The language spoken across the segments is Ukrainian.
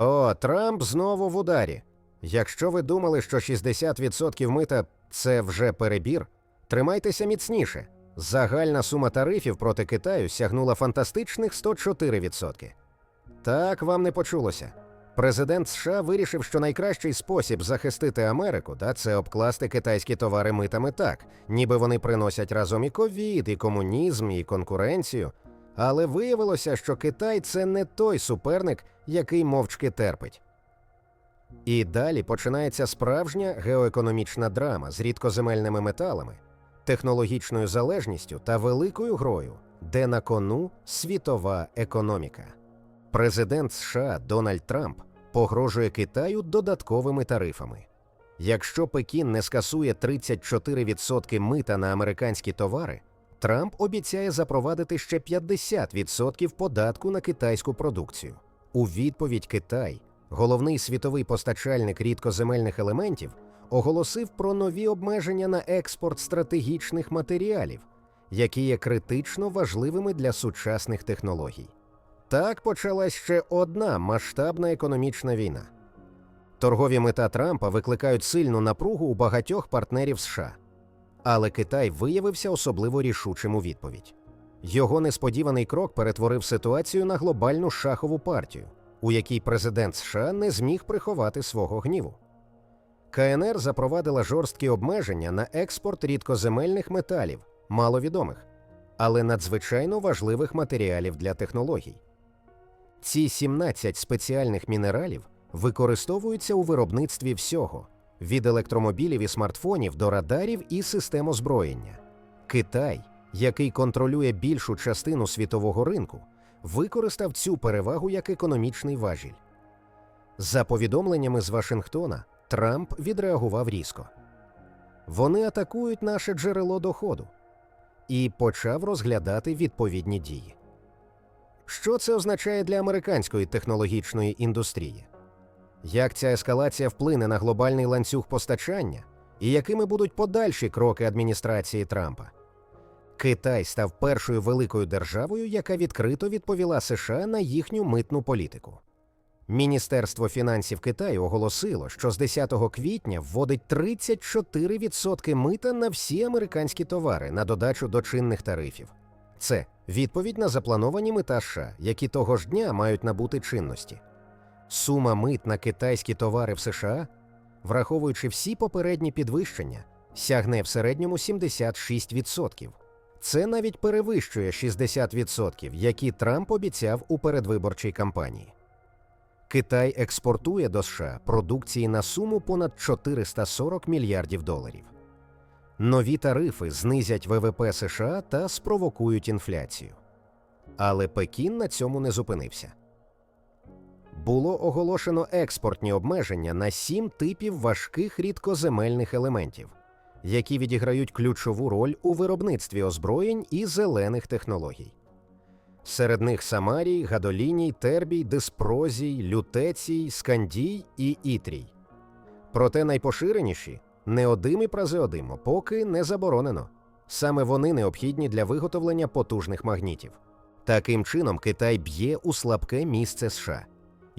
О, Трамп знову в ударі. Якщо ви думали, що 60% мита це вже перебір, тримайтеся міцніше. Загальна сума тарифів проти Китаю сягнула фантастичних 104%. Так вам не почулося. Президент США вирішив, що найкращий спосіб захистити Америку да, це обкласти китайські товари митами так, ніби вони приносять разом і ковід, і комунізм, і конкуренцію. Але виявилося, що Китай це не той суперник, який мовчки терпить. І далі починається справжня геоекономічна драма з рідкоземельними металами, технологічною залежністю та великою грою, де на кону світова економіка. Президент США Дональд Трамп погрожує Китаю додатковими тарифами. Якщо Пекін не скасує 34% мита на американські товари, Трамп обіцяє запровадити ще 50% податку на китайську продукцію. У відповідь Китай, головний світовий постачальник рідкоземельних елементів, оголосив про нові обмеження на експорт стратегічних матеріалів, які є критично важливими для сучасних технологій. Так почалась ще одна масштабна економічна війна. Торгові мета Трампа викликають сильну напругу у багатьох партнерів США. Але Китай виявився особливо рішучим у відповідь. Його несподіваний крок перетворив ситуацію на глобальну шахову партію, у якій президент США не зміг приховати свого гніву. КНР запровадила жорсткі обмеження на експорт рідкоземельних металів, маловідомих, але надзвичайно важливих матеріалів для технологій. Ці 17 спеціальних мінералів використовуються у виробництві всього від електромобілів і смартфонів до радарів і систем озброєння. Китай, який контролює більшу частину світового ринку, використав цю перевагу як економічний важіль. За повідомленнями з Вашингтона, Трамп відреагував різко. Вони атакують наше джерело доходу і почав розглядати відповідні дії. Що це означає для американської технологічної індустрії? Як ця ескалація вплине на глобальний ланцюг постачання, і якими будуть подальші кроки адміністрації Трампа? Китай став першою великою державою, яка відкрито відповіла США на їхню митну політику. Міністерство фінансів Китаю оголосило, що з 10 квітня вводить 34% мита на всі американські товари на додачу до чинних тарифів. Це відповідь на заплановані мита США, які того ж дня мають набути чинності. Сума мит на китайські товари в США, враховуючи всі попередні підвищення, сягне в середньому 76%. Це навіть перевищує 60%, які Трамп обіцяв у передвиборчій кампанії. Китай експортує до США продукції на суму понад 440 мільярдів доларів. Нові тарифи знизять ВВП США та спровокують інфляцію. Але Пекін на цьому не зупинився. Було оголошено експортні обмеження на сім типів важких рідкоземельних елементів, які відіграють ключову роль у виробництві озброєнь і зелених технологій. Серед них самарій, гадоліній, тербій, диспрозій, лютецій, скандій і ітрій. Проте найпоширеніші неодим і празеодимо поки не заборонено. Саме вони необхідні для виготовлення потужних магнітів. Таким чином, Китай б'є у слабке місце США.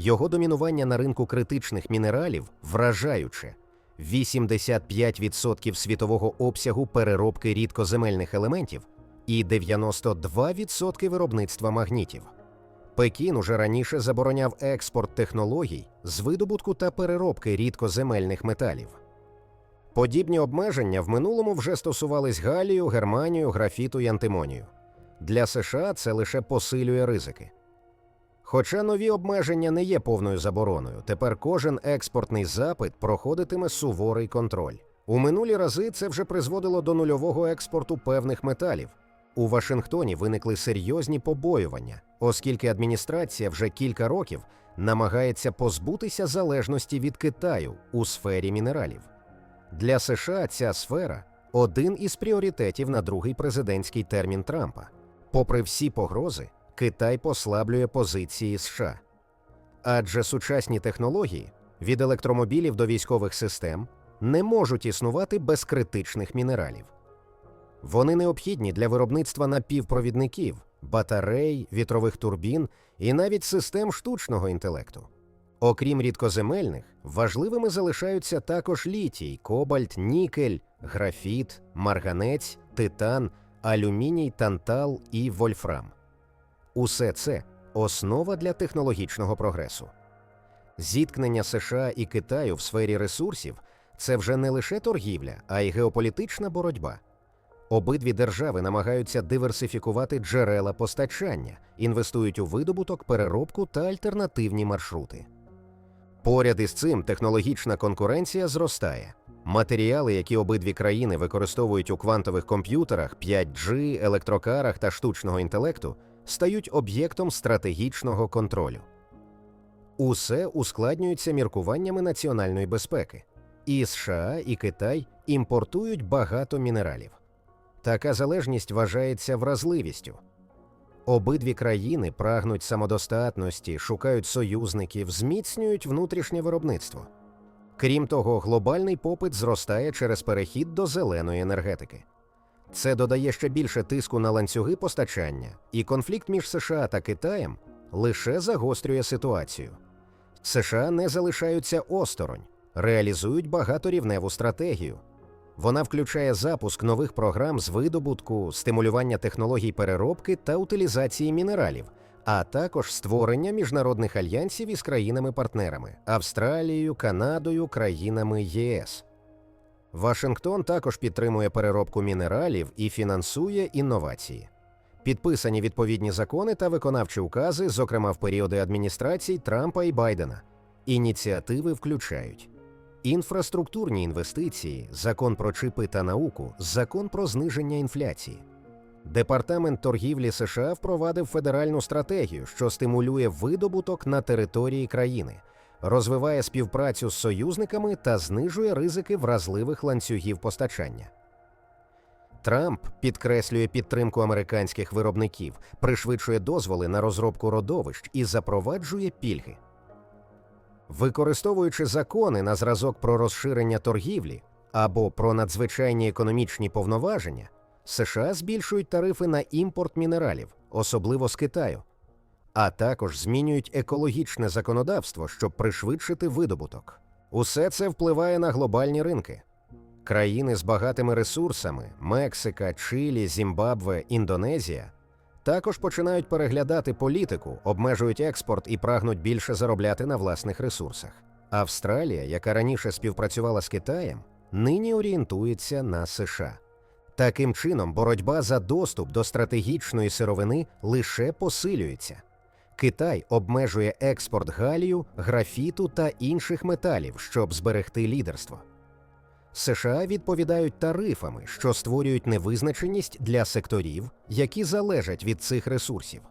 Його домінування на ринку критичних мінералів вражаюче 85% світового обсягу переробки рідкоземельних елементів і 92% виробництва магнітів. Пекін уже раніше забороняв експорт технологій з видобутку та переробки рідкоземельних металів. Подібні обмеження в минулому вже стосувались Галію, Германію, графіту і антимонію. Для США це лише посилює ризики. Хоча нові обмеження не є повною забороною, тепер кожен експортний запит проходитиме суворий контроль. У минулі рази це вже призводило до нульового експорту певних металів. У Вашингтоні виникли серйозні побоювання, оскільки адміністрація вже кілька років намагається позбутися залежності від Китаю у сфері мінералів. Для США ця сфера один із пріоритетів на другий президентський термін Трампа. Попри всі погрози, Китай послаблює позиції США. Адже сучасні технології від електромобілів до військових систем не можуть існувати без критичних мінералів. Вони необхідні для виробництва напівпровідників, батарей, вітрових турбін і навіть систем штучного інтелекту. Окрім рідкоземельних, важливими залишаються також літій, кобальт, нікель, графіт, марганець, титан, алюміній, тантал і вольфрам. Усе це основа для технологічного прогресу. Зіткнення США і Китаю в сфері ресурсів це вже не лише торгівля, а й геополітична боротьба. Обидві держави намагаються диверсифікувати джерела постачання, інвестують у видобуток, переробку та альтернативні маршрути. Поряд із цим технологічна конкуренція зростає. Матеріали, які обидві країни використовують у квантових комп'ютерах, 5G, електрокарах та штучного інтелекту, стають об'єктом стратегічного контролю. Усе ускладнюється міркуваннями національної безпеки. І США, і Китай імпортують багато мінералів. Така залежність вважається вразливістю. Обидві країни прагнуть самодостатності, шукають союзників, зміцнюють внутрішнє виробництво. Крім того, глобальний попит зростає через перехід до зеленої енергетики. Це додає ще більше тиску на ланцюги постачання, і конфлікт між США та Китаєм лише загострює ситуацію. США не залишаються осторонь, реалізують багаторівневу стратегію. Вона включає запуск нових програм з видобутку, стимулювання технологій переробки та утилізації мінералів, а також створення міжнародних альянсів із країнами-партнерами Австралією, Канадою, країнами ЄС. Вашингтон також підтримує переробку мінералів і фінансує інновації. Підписані відповідні закони та виконавчі укази, зокрема в періоди адміністрацій Трампа і Байдена. Ініціативи включають інфраструктурні інвестиції, закон про чипи та науку, закон про зниження інфляції. Департамент торгівлі США впровадив федеральну стратегію, що стимулює видобуток на території країни, розвиває співпрацю з союзниками та знижує ризики вразливих ланцюгів постачання. Трамп підкреслює підтримку американських виробників, пришвидшує дозволи на розробку родовищ і запроваджує пільги. Використовуючи закони на зразок про розширення торгівлі або про надзвичайні економічні повноваження, США збільшують тарифи на імпорт мінералів, особливо з Китаю, а також змінюють екологічне законодавство, щоб пришвидшити видобуток. Усе це впливає на глобальні ринки. Країни з багатими ресурсами Мексика, Чилі, Зімбабве, Індонезія також починають переглядати політику, обмежують експорт і прагнуть більше заробляти на власних ресурсах. Австралія, яка раніше співпрацювала з Китаєм, нині орієнтується на США. Таким чином, боротьба за доступ до стратегічної сировини лише посилюється. Китай обмежує експорт галію, графіту та інших металів, щоб зберегти лідерство. США відповідають тарифами, що створюють невизначеність для секторів, які залежать від цих ресурсів.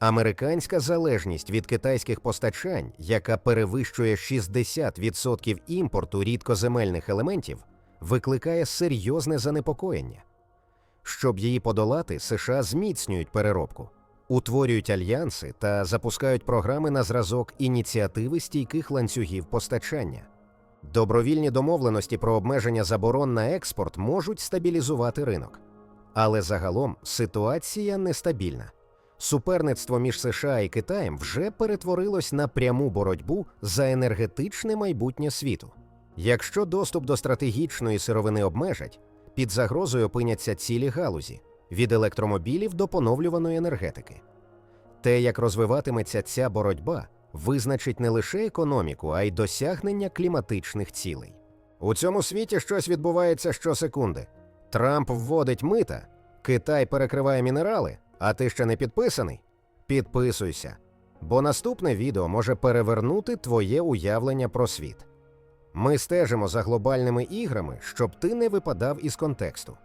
Американська залежність від китайських постачань, яка перевищує 60% імпорту рідкоземельних елементів, викликає серйозне занепокоєння. Щоб її подолати, США зміцнюють переробку, утворюють альянси та запускають програми на зразок ініціативи стійких ланцюгів постачання. Добровільні домовленості про обмеження заборон на експорт можуть стабілізувати ринок. Але загалом ситуація нестабільна. Суперництво між США і Китаєм вже перетворилось на пряму боротьбу за енергетичне майбутнє світу. Якщо доступ до стратегічної сировини обмежать, під загрозою опиняться цілі галузі від електромобілів до поновлюваної енергетики. Те, як розвиватиметься ця боротьба, визначить не лише економіку, а й досягнення кліматичних цілей. У цьому світі щось відбувається щосекунди. Трамп вводить мита, Китай перекриває мінерали, а ти ще не підписаний? Підписуйся, бо наступне відео може перевернути твоє уявлення про світ. Ми стежимо за глобальними іграми, щоб ти не випадав із контексту.